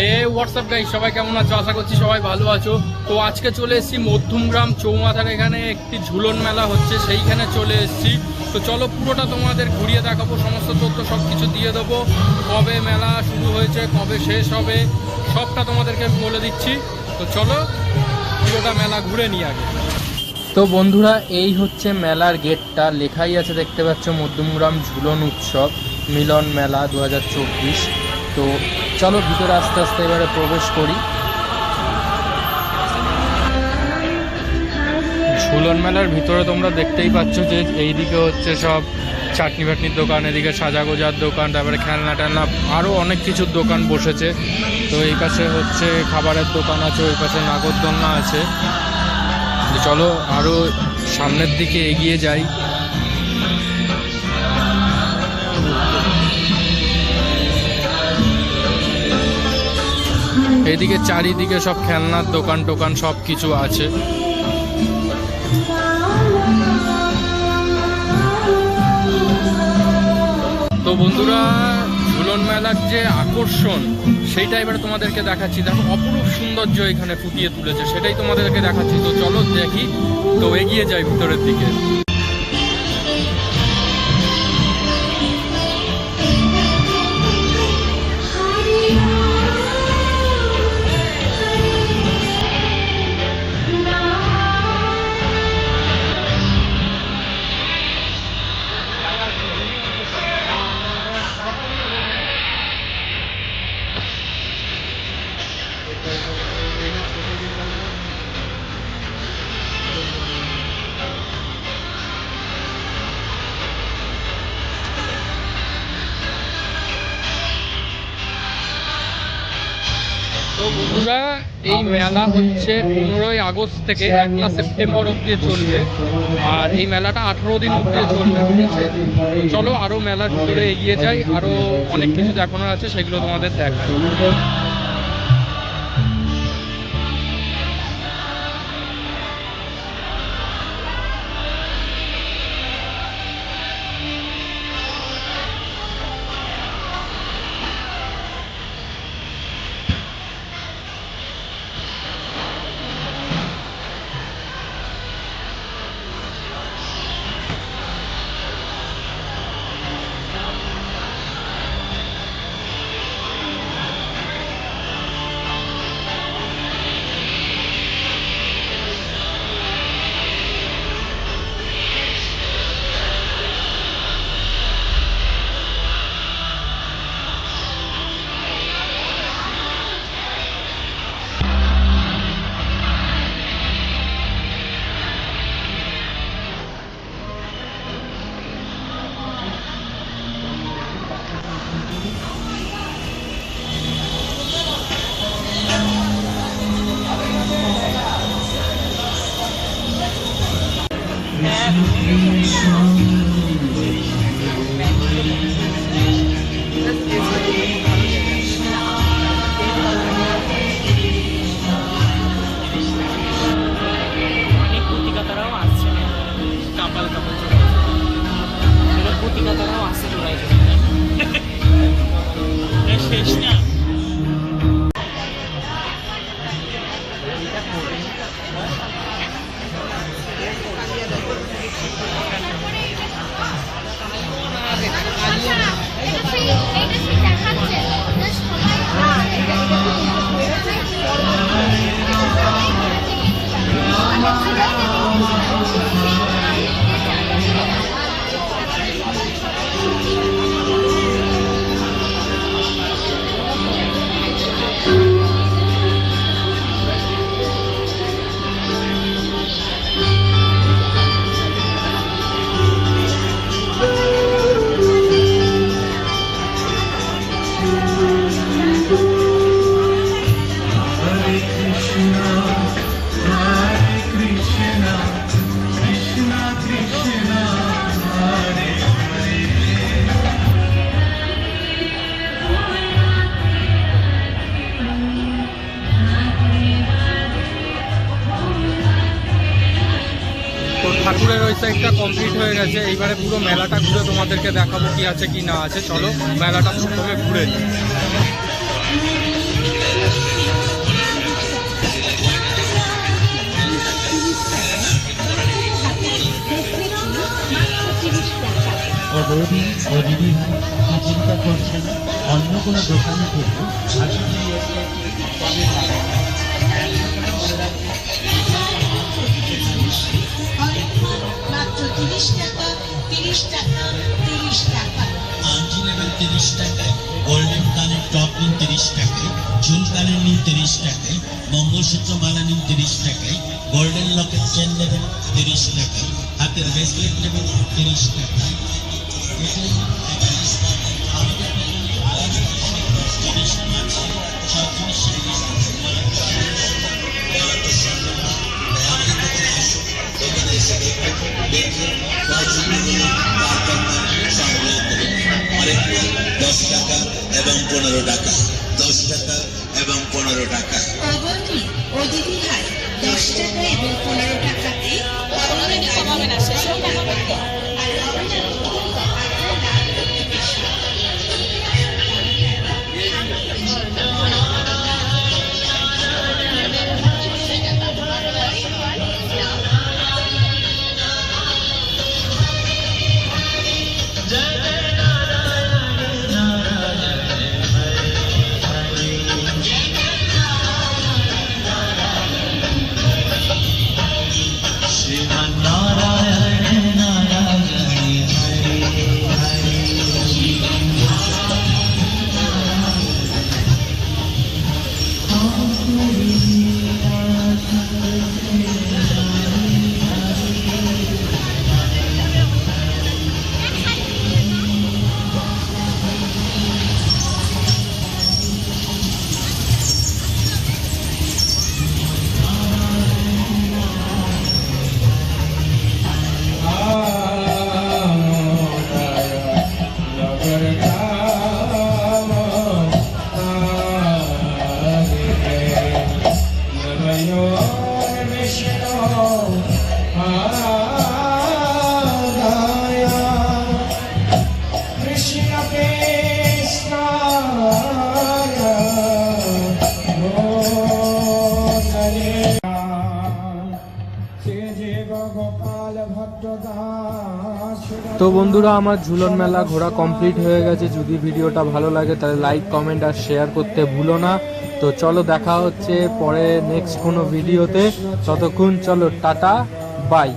এ WhatsApp গাই সবাই কেমন আছো? আশা করছি সবাই ভালো আছো। তো আজকে চলে এসেছি মধ্যমগ্রাম চৌমাথার, এখানে একটি ঝুলন মেলা হচ্ছে, সেইখানে চলে এসেছি। তো চলো পুরোটা তোমাদের ঘুরিয়ে দেখাবো, সমস্ত তথ্য সব কিছু দিয়ে দেবো। কবে মেলা শুরু হয়েছে, কবে শেষ হবে, সবটা তোমাদেরকে বলে দিচ্ছি। তো চলো পুরোটা মেলা ঘুরে নিই আগে। তো বন্ধুরা, এই হচ্ছে মেলার গেটটা। লেখাই আছে, দেখতে পাচ্ছ, মধ্যমগ্রাম ঝুলন উৎসব, মিলন মেলা দু হাজার চব্বিশ। তো চলো ভিতরে আস্তে আস্তে এবারে প্রবেশ করি। ঝুলন মেলার ভিতরে তোমরা দেখতেই পাচ্ছ যে এইদিকে হচ্ছে সব চাটনি ফাটনির দোকান, এদিকে সাজা গোজার দোকান, তারপরে খেলনা টেলনা আরও অনেক কিছুর দোকান বসেছে। তো এই পাশে হচ্ছে খাবারের দোকান আছে, ওই পাশে নাগরদোলনা আছে। চলো আরও সামনের দিকে এগিয়ে যাই। এদিকে চারিদিকে সব খেলনার দোকান টোকান সব কিছু আছে। তো বন্ধুরা, ঝুলন মেলার যে আকর্ষণ, সেইটা এবার তোমাদেরকে দেখাচ্ছি। দেখো, অপরূপ সৌন্দর্য এখানে ফুটিয়ে তুলেছে, সেটাই তোমাদেরকে দেখাচ্ছি। তো চলো দেখি, তো এগিয়ে যাই ভিতরের দিকে। তো বন্ধুরা, এই মেলা হচ্ছে পনেরোই আগস্ট থেকে একটা সেপ্টেম্বর অব্দি চলবে। আর এই মেলাটা আঠেরো দিন অব্দি চলবে চলো আরও মেলার ভিতরে এগিয়ে যাই আরও অনেক কিছু দেখানোর আছে, সেগুলো তোমাদের দেখাই। Congratulations. তো সাইডটা কমপ্লিট হয়ে গেছে। এইবারে পুরো মেলাটা ঘুরে তোমাদেরকে দেখাবো কি আছে, কি না আছে। চলো, মেলাটা সবভাবে ঘুরে বৌদি ও দিদি চিন্তা করছেন অন্য কোনো দোকানে থেকে তিরিশ টাকা, তিরিশ গোল্ডেন কানের টপ নিন তিরিশ টাকায় ঝুল কানের নিন তিরিশ টাকায়, মঙ্গলসূত্র মালা নিন তিরিশ টাকায়, গোল্ডেন লকেট চেন নেবেন তিরিশ টাকায়, হাতের ব্রেসলেট নেবেন তিরিশ টাকায়। আরেকটু দশ টাকা এবং পনেরো টাকা। তো বন্ধুরা আমার ঝুলন মেলা ঘোরা কমপ্লিট হয়ে গেছে। যদি ভিডিওটা ভালো লাগে তাহলে লাইক কমেন্ট আর শেয়ার করতে ভুলো না। তো চলো দেখা হচ্ছে পরে নেক্সট কোনো ভিডিওতে ততক্ষণ চলো টাটা বাই